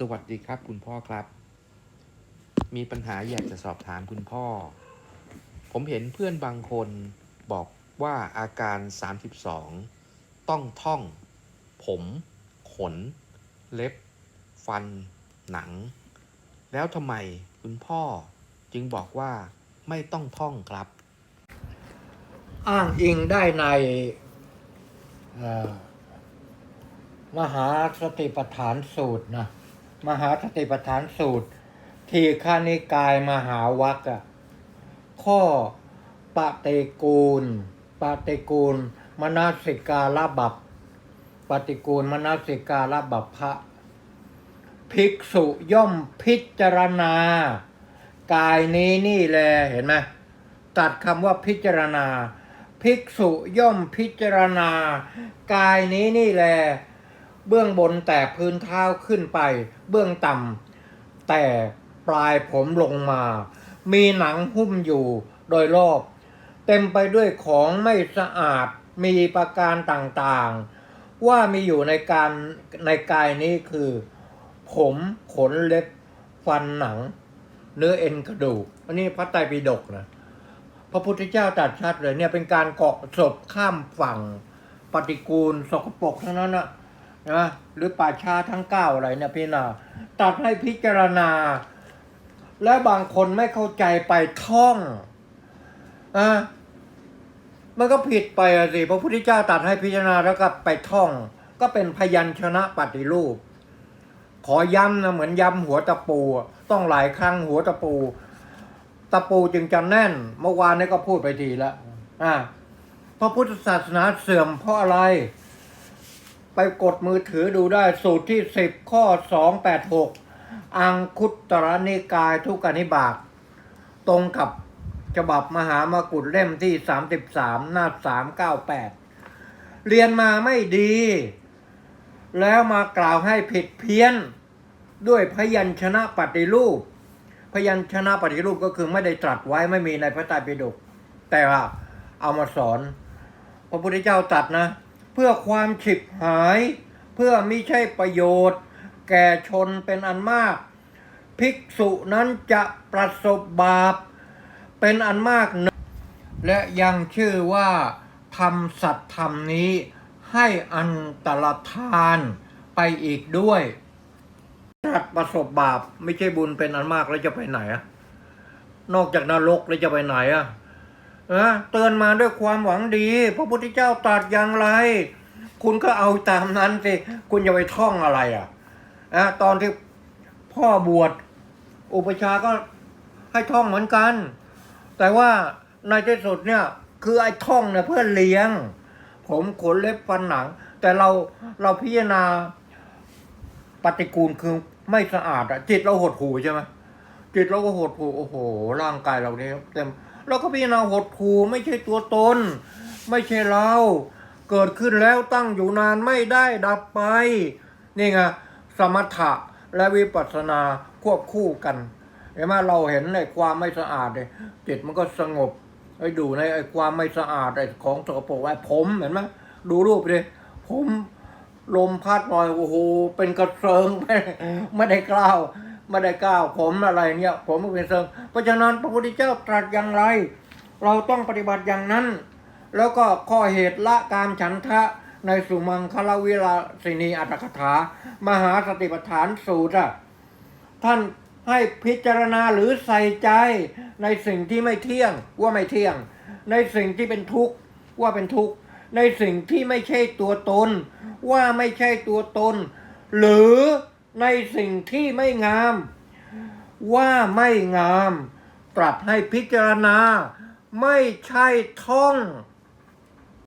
สวัสดีครับคุณพ่อครับ มีปัญหาอยากจะสอบถามคุณพ่อ ผมเห็นเพื่อนบางคนบอกว่าอาการ 32 ต้องท่อง ผม ขน เล็บ ฟัน หนัง แล้วทำไมคุณพ่อจึงบอกว่าไม่ต้องท่องครับ อ้างอิงได้ในมหาสติปัฏฐานสูตรนะ มหาสติปัฏฐานสูตร ทีฆานิกายมหาวัคอะข้อปฏิกูลปฏิกูล มนาสิกาลบับปฏิกูลมนาสิกาลบัพพะภิกษุย่อมพิจารณา กายนี้นี่แลเห็นไหมตัดคำว่าพิจารณา ภิกษุย่อมพิจารณา กายนี้นี่แล เบื้องบนแต่พื้นเท้าขึ้นไป เบื้องต่ำแต่ปลายผมลงมา มีหนังหุ้มอยู่โดยรอบ เต็มไปด้วยของไม่สะอาดมีประการต่างๆ ว่ามีอยู่ในการในกายนี้คือ ผมขนเล็บฟันหนัง เนื้อเอ็นกระดูก อันนี้พระไตรปิฎกนะพระพุทธเจ้าตรัสชัดเลยเนี่ยเป็นการเกาะศพข้ามฝั่ง ปฏิกูลสกปรกทั้งนั้นนะ นะหรือป่าช้าทั้งเก้าอะไรเนี่ยพี่นาตัดให้พิจารณา และบางคนไม่เข้าใจไปท่องอะมันก็ผิดไปสิพระพุทธเจ้าตัดให้พิจารณาแล้วก็ไปท่อง ก็เป็นพยัญชนะปฏิรูป ขอย้ำนะเหมือนย้ำหัวตะปู ต้องหลายครั้งหัวตะปู ตะปูจึงจะแน่น เมื่อวานนี้ก็พูดไปทีแล้วอ่าพระพุทธศาสนาเสื่อมเพราะอะไร ไปกดมือถือดูได้สูตรที่สิบข้อสองแปดหกอังคุตตรนิกายทุกนิบาตตรงกับฉบับมหามกุฏเล่มที่สามสิบสามหน้าสามเก้าแปดเรียนมาไม่ดี แล้วมากล่าวให้ผิดเพี้ยน ด้วยพยัญชนะปฏิรูป พยัญชนะปฏิรูปก็คือไม่ได้ตรัสไว้ไม่มีในพระไตรปิฎกแต่ว่าเอามาสอน พระพุทธเจ้าตรัสนะ เพื่อความฉิบหาย เพื่อมิใช่ประโยชน์ แก่ชนเป็นอันมาก ภิกษุนั้นจะประสบบาป เป็นอันมากหนึ่งและยังชื่อว่าทำสัตธรรมนี้ให้อันตรธานไปอีกด้วยถ้าประสบบาป ไม่ใช่บุญเป็นอันมากแล้วจะไปไหนอะนอกจากนรกแล้วจะไปไหนอะ นะเตือนมาด้วยความหวังดี พระพุทธเจ้าตรัสอย่างไร คุณก็เอาตามนั้นสิ คุณจะไปท่องอะไรอะนะตอนที่พ่อบวชอุปชาก็ให้ท่องเหมือนกัน แต่ว่าในที่สุดเนี่ย คือไอ้ท่องเนี่ยเพื่อเลี้ยง ผมขนเล็บฟันหนัง แต่เราเราพิจารณาปฏิกูลคือไม่สะอาดอะจิตเราหดหูใช่ไหมจิตเราก็หดหูโอ้โห ร่างกายเราเนี่ยเต็ม เราก็พิจารณาหดหูไม่ใช่ตัวตน ไม่ใช่เรา เกิดขึ้นแล้วตั้งอยู่นานไม่ได้ดับไป นี่ไงสมถะและวิปัสสนาควบคู่กันเห็นไหมเราเห็นในความไม่สะอาดเลยจิตมันก็สงบไอ้ดูในไอ้ความไม่สะอาดไอ้ของสกปรกไอ้ผมเห็นไหมดูรูปดิผมลมพัดหน่อยโอ้โหเป็นกระเซิงไม่ไม่ได้กล้าว ไม่ได้ก้าวผมอะไรเนี่ยผมเป็นเซิงเพราะฉะนั้นพระพุทธเจ้าตรัสอย่างไร เราต้องปฏิบัติอย่างนั้น แล้วก็ข้อเหตุละการฉันทะในสุมังคลวิลาสินีอัตถกถา มหาสติปัฏฐานสูตรท่านให้พิจารณาหรือใส่ใจในสิ่งที่ไม่เที่ยงว่าไม่เที่ยง ในสิ่งที่เป็นทุกข์ว่าเป็นทุกข์ในสิ่งที่ไม่ใช่ตัวตน ว่าไม่ใช่ตัวตน หรือ ในสิ่งที่ไม่งาม ว่าไม่งาม ปรับให้พิจารณา ไม่ใช่ท่อง